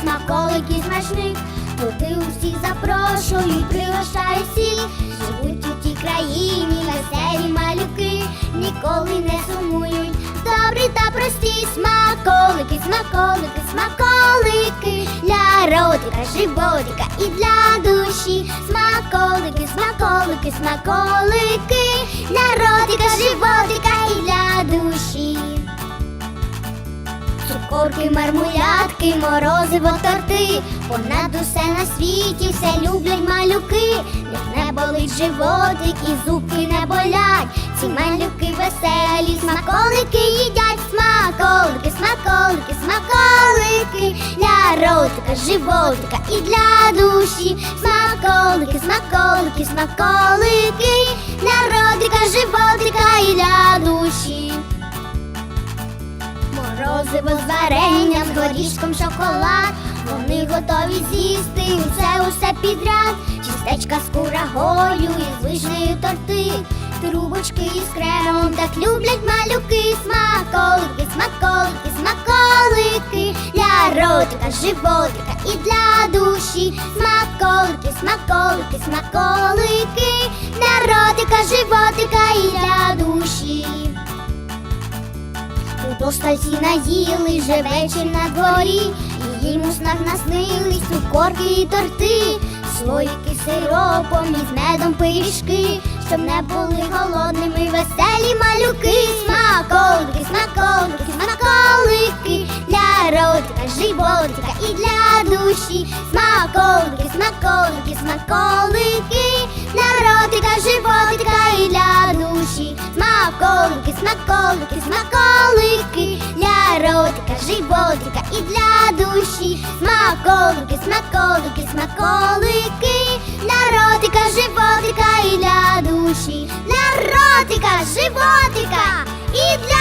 смаколики смачних. Туди усіх запрошую, пригощаю всіх. Живуть у тій країні веселі малюки, ніколи не сумують. Добрі та прості смаколики, смаколики, смаколики для ротика, животика і для душі. Смаколики, смаколики, смаколики Цукорки, мармулятки, морозиво, торти, понад усе на світі все люблять малюки, Їх не болить животик і зубки не болять. Ці малюки веселі, смаколики їдять, смаколики, смаколики, смаколики для ротика, животика і для душі. Смаколики, смаколики, смаколики для ротика, животика і для душі. Морозиво з варенням, з горішком шоколад. Вони готові з'їсти усе усе підряд. Чистечка з курагою і з вишнею торти. Трубочки із кремом так люблять малюки. Смаколики, смаколики, смаколики для ротика, животика і для душі. Смаколики, смаколики, смаколики для ротика, животика і для постальці наїли вже вечір на дворі, і їм у наснились цукорки і торти, слоїки сиропом і з медом пиріжки, щоб не були голодними веселі малюки, смаколики, смаколики, смаколики для ротика, животика і для душі, смаколики, смаколики, смаколики для ротика, животика і для душі, смаколики, смаколики, смаколики для ротика, животика і для душі, смаколики, смаколики, смаколики для ротика, животика і для душі, для ротика, животика і для.